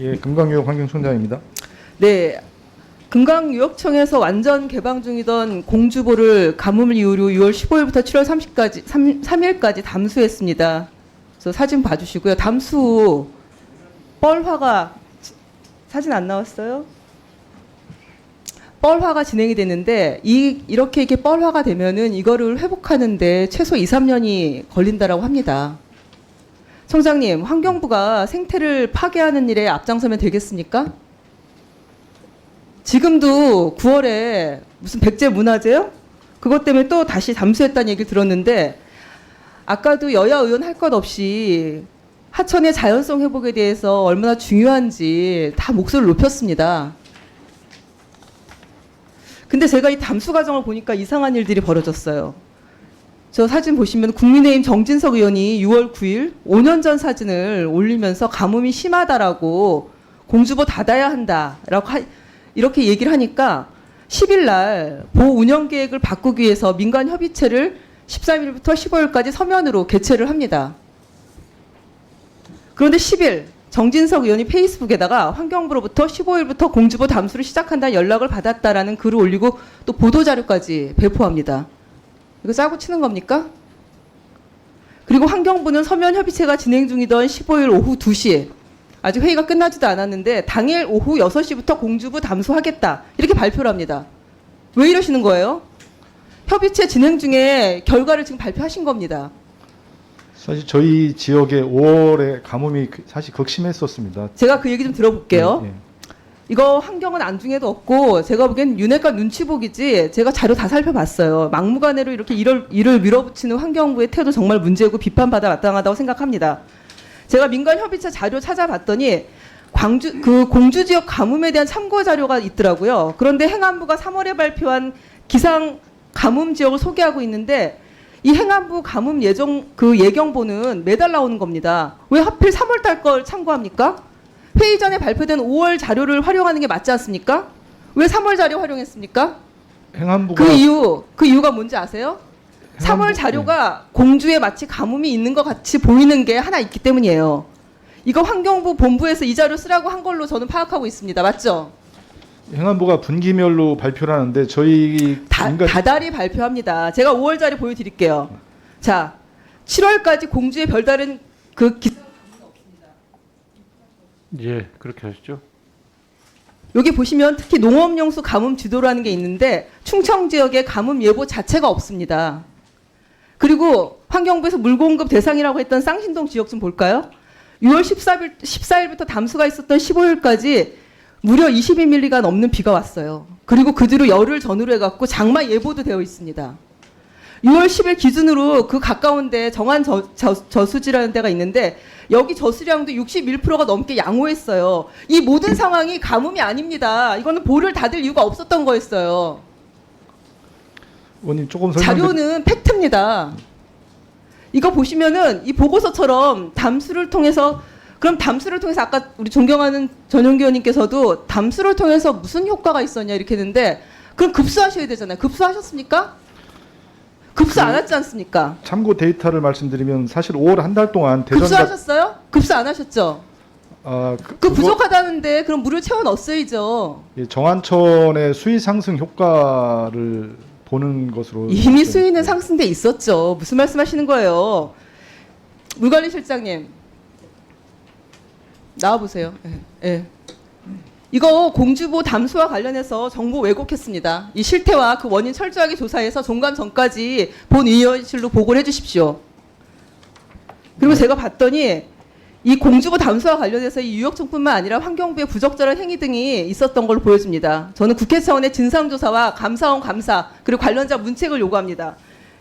예, 금강유역 환경총장입니다. 네. 금강유역청에서 완전 개방 중이던 공주보를 가뭄을 이유로 6월 15일부터 7월 30까지 3, 3일까지 담수했습니다. 그래서 사진 봐주시고요. 담수 후 뻘화가 사진 안 나왔어요? 뻘화가 진행이 됐는데 이 이렇게 이렇게 뻘화가 되면은 이거를 회복하는데 최소 2, 3년이 걸린다라고 합니다. 청장님, 환경부가 생태를 파괴하는 일에 앞장서면 되겠습니까? 지금도 9월에 무슨 백제 문화제요? 그것 때문에 또 다시 잠수했다는 얘기를 들었는데 아까도 여야 의원 할 것 없이 하천의 자연성 회복에 대해서 얼마나 중요한지 다 목소리를 높였습니다. 근데 제가 이 담수 과정을 보니까 이상한 일들이 벌어졌어요. 저 사진 보시면 국민의힘 정진석 의원이 6월 9일 5년 전 사진을 올리면서 가뭄이 심하다라고 공주보 닫아야 한다라고 하, 이렇게 얘기를 하니까 10일 날 보호 운영 계획을 바꾸기 위해서 민간 협의체를 13일부터 15일까지 서면으로 개최를 합니다. 그런데 10일 정진석 의원이 페이스북에다가 환경부로부터 15일부터 공주보 담수를 시작한다는 연락을 받았다라는 글을 올리고 또 보도 자료까지 배포합니다. 이거 짜고 치는 겁니까? 그리고 환경부는 서면 협의체가 진행 중이던 15일 오후 2시 아직 회의가 끝나지도 않았는데 당일 오후 6시부터 공주부 담수하겠다 이렇게 발표를 합니다. 왜 이러시는 거예요? 협의체 진행 중에 결과를 지금 발표하신 겁니다. 사실 저희 지역에 5월에 가뭄이 그- 사실 극심했었습니다. 제가 그 얘기 좀 들어볼게요. 예, 예. 이거 환경은 안중에도 없고 제가 보기엔 윤회과 눈치 보기지 제가 자료 다 살펴봤어요. 막무가내로 이렇게 일을, 일을 밀어붙이는 환경부의 태도 정말 문제고 비판받아 마땅하다고 생각합니다. 제가 민간 협의체 자료 찾아봤더니 광주 그 공주 지역 가뭄에 대한 참고 자료가 있더라고요. 그런데 행안부가 3월에 발표한 기상 가뭄 지역을 소개하고 있는데 이 행안부 가뭄 예정 그 예경보는 매달 나오는 겁니다. 왜 하필 3월 달 걸 참고합니까? 회의 전에 발표된 5월 자료를 활용하는 게 맞지 않습니까? 왜 3월 자료 활용했습니까? 행안부가 그 이유, 그 이유가 뭔지 아세요? 3월 행안부- 자료가 공주에 마치 가뭄이 있는 것 같이 보이는 게 하나 있기 때문이에요. 이거 환경부 본부에서 이 자료 쓰라고 한 걸로 저는 파악하고 있습니다. 맞죠? 행안부가 분기별로 발표를 하는데 저희 다, 민간 다달이 발표합니다. 제가 5월 자료 보여드릴게요. 자, 7월까지 공주의 별다른 그 기, 예, 그렇게 하시죠. 여기 보시면 특히 농업용수 가뭄 지도라는 게 있는데 충청 지역에 가뭄 예보 자체가 없습니다. 그리고 환경부에서 물 공급 대상이라고 했던 쌍신동 지역 좀 볼까요? 6월 14일, 14일부터 담수가 있었던 15일까지 무려 22mm가 넘는 비가 왔어요. 그리고 그 뒤로 열흘 전후로 해갖고 장마 예보도 되어 있습니다. 6월 10일 기준으로 그 가까운데 정한 저, 저, 저 수지라는 데가 있는데 여기 저수량도 61%가 넘게 양호했어요. 이 모든 상황이 가뭄이 아닙니다. 이거는 볼을 닫을 이유가 없었던 거였어요. 의원님 조금 설명 자료는 팩트입니다. 이거 보시면은 이 보고서처럼 담수를 통해서 그럼 담수를 통해서 아까 우리 존경하는 전용기 의원님께서도 담수를 통해서 무슨 효과가 있었냐 이렇게 했는데 그럼 급수하셔야 되잖아요. 급수하셨습니까? 급수 안 하지 않습니까? 참고 데이터를 말씀드리면 사실 5월 한 달 동안 대전 같 급수하셨어요? 급수 안 하셨죠? 아, 그, 그 그거- 부족하다는데 그럼 물을 채워 넣었어야죠. 예, 정한천의 수위 상승 효과를 보는 것으로 이미 수위는 상승돼 있었죠. 무슨 말씀하시는 거예요? 물관리 실장님 나와 보세요. 예. 예. 이거 공주보 담수와 관련해서 정보 왜곡했습니다. 이 실태와 그 원인 철저하게 조사해서 종감 전까지 본 의원실로 보고를 해주십시오. 그리고 제가 봤더니 이 공주보 담수와 관련해서 이 유역청뿐만 아니라 환경부의 부적절한 행위 등이 있었던 걸로 보여집니다. 저는 국회 차원의 진상조사와 감사원 감사 그리고 관련자 문책을 요구합니다.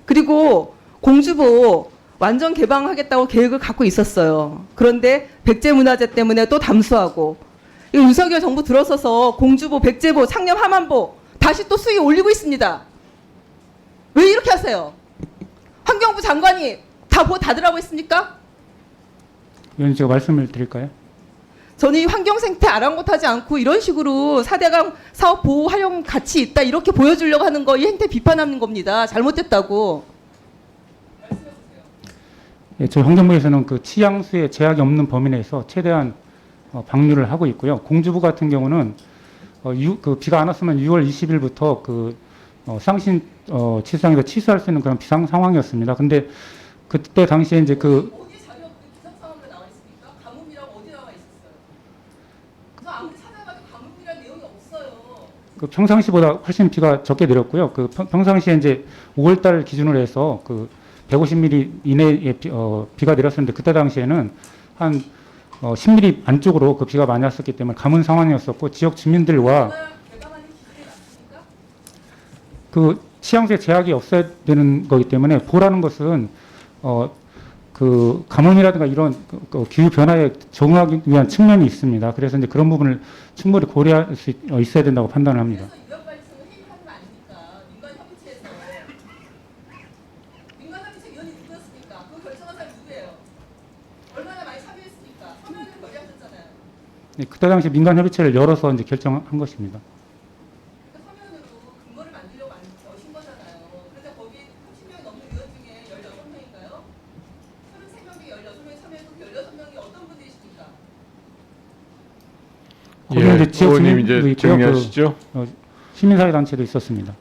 그리고 공주보 완전 개방하겠다고 계획을 갖고 있었어요. 그런데 백제문화재 때문에 또 담수하고 이 윤석열 정부 들어서서 공주보, 백제보, 창녕, 하만보 다시 또 수위 올리고 있습니다. 왜 이렇게 하세요? 환경부 장관이 다보 닫으라고 했습니까? 의원님 제가 말씀을 드릴까요? 저는 이 환경 생태 아랑곳하지 않고 이런 식으로 4대강 사업 보호 활용 가치 있다 이렇게 보여주려고 하는 거 이 행태 비판하는 겁니다. 잘못됐다고. 예, 저희 환경부에서는 그 치양수에 제약이 없는 범위 내에서 최대한 어, 방류를 하고 있고요. 공주부 같은 경우는 어, 유, 그 비가 안 왔으면 6월 20일부터 그 어, 쌍신 어, 치수장에서 취소할 수 있는 그런 비상 상황이었습니다. 근데 그때 당시에 이제 그 없어요. 그 평상시보다 훨씬 비가 적게 내렸고요. 그 평- 평상시에 이제 5월달 기준으로 해서 그 150mm 이내에 비, 어, 비가 내렸었는데 그때 당시에는 한 어, 10mm 안쪽으로 그 비가 많이 왔었기 때문에 가뭄 상황이었었고 지역 주민들과? 그 취향세 제약이 없어야 되는 거기 때문에 보라는 것은 어, 그 가뭄이라든가 이런 그, 그 기후 변화에 적응하기 위한 측면이 있습니다. 그래서 이제 그런 부분을 충분히 고려할 수 있, 어, 있어야 된다고 판단을 합니다. 그래서 유역발전을 회의하는 거 아닙니까? 민간협의체에서 민간협의체 위원이 누구였습니까? 그 결정한 사람이 누구예요? 얼마나 많이 참여했습니까? 서면을 결의하셨잖아요. 네, 그때 당시 민간 협의체를 열어서 이제 결정한 것입니다. 그러니까 서면으로 근거를 만들려고 만- 여신 거잖아요. 그래서 거기 30명 넘는 위원 중에 16명인가요? 33명 중에 16명이 참여했고 그 16명이 어떤 분들이십니까? 거기에 이제 지역 의원님 이제 있고요. 그 정리하시죠. 시민사회 단체도 있었습니다.